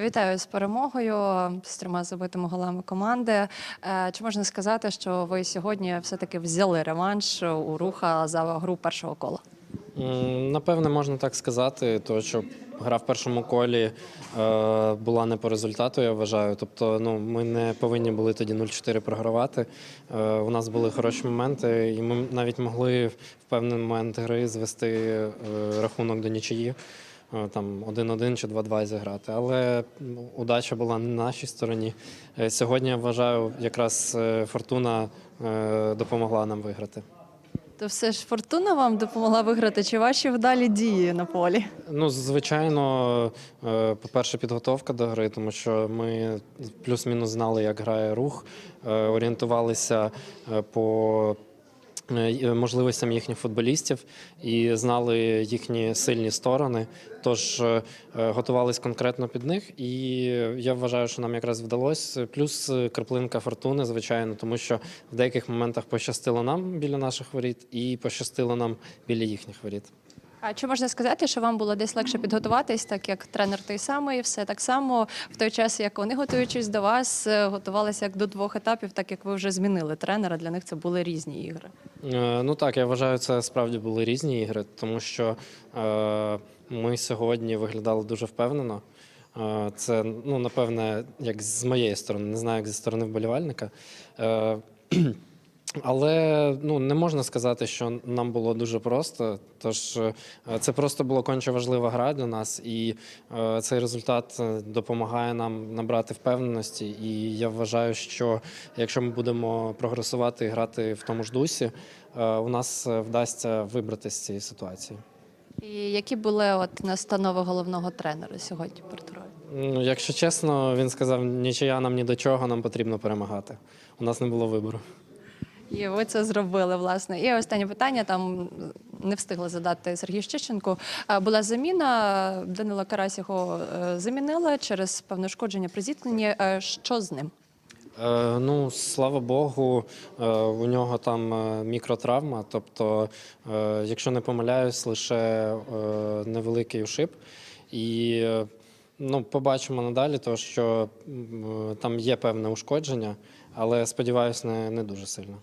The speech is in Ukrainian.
Вітаю з перемогою з трьома забитими голами команди. Е, Чи можна сказати, що ви сьогодні все-таки взяли реванш у руха за гру першого кола? Напевне, можна так сказати, тому що гра в першому колі е, була не по результату, я вважаю. Тобто, ну, ми не повинні були тоді 0-4 програвати. Е, у нас були хороші моменти, і ми навіть могли в певний момент гри звести рахунок до нічиї. Е, Там 1-1 чи 2-2 зіграти, але удача була не на нашій стороні. Е, Сьогодні я вважаю, якраз е, фортуна допомогла нам виграти. То все ж фортуна вам допомогла виграти, чи ваші вдалі дії на полі? Ну, звичайно, по-перше, підготовка до гри, тому що ми плюс-мінус знали, як грає рух, орієнтувалися по можливостям їхніх футболістів і знали їхні сильні сторони. Тож е, готувались конкретно під них, і я вважаю, що нам якраз вдалося. Плюс е, краплинка фортуни, звичайно, тому що в деяких моментах пощастило нам біля наших воріт, і пощастило нам біля їхніх воріт. А чи можна сказати, що вам було десь легше підготуватись, так як тренер той самий, все так само в той час, як вони, готуючись до вас, е, готувалися як до двох етапів, так як ви вже змінили тренера. Для них це були різні ігри. Е, Ну так, я вважаю, це справді були різні ігри, тому що е, ми сьогодні виглядали дуже впевнено. Е, це, ну, напевне, як з моєї сторони, не знаю, як зі сторони вболівальника. Е, але ну, не можна сказати, що нам було дуже просто. Тож е, це просто була конче важлива гра для нас, і е, цей результат е, допомагає нам набрати впевненості. І я вважаю, що якщо ми будемо прогресувати і грати в тому ж дусі, е, у нас е, вдасться вибрати з цієї ситуації. І які були от настанови головного тренера сьогодні грою? Ну, якщо чесно, він сказав: нічия нам ні до чого, нам потрібно перемагати. У нас не було вибору. І ви це зробили, власне. І останнє питання там не встигли задати Сергію Щищенку. А, Була заміна. Данила Карась його е, замінила через певне шкодження при зіткненні. Е, Що з ним? Е, ну, слава Богу, у нього там мікротравма. Тобто, якщо не помиляюсь, лише невеликий ушиб. І ну, побачимо надалі, то що там є певне ушкодження, але сподіваюся, не, не дуже сильно.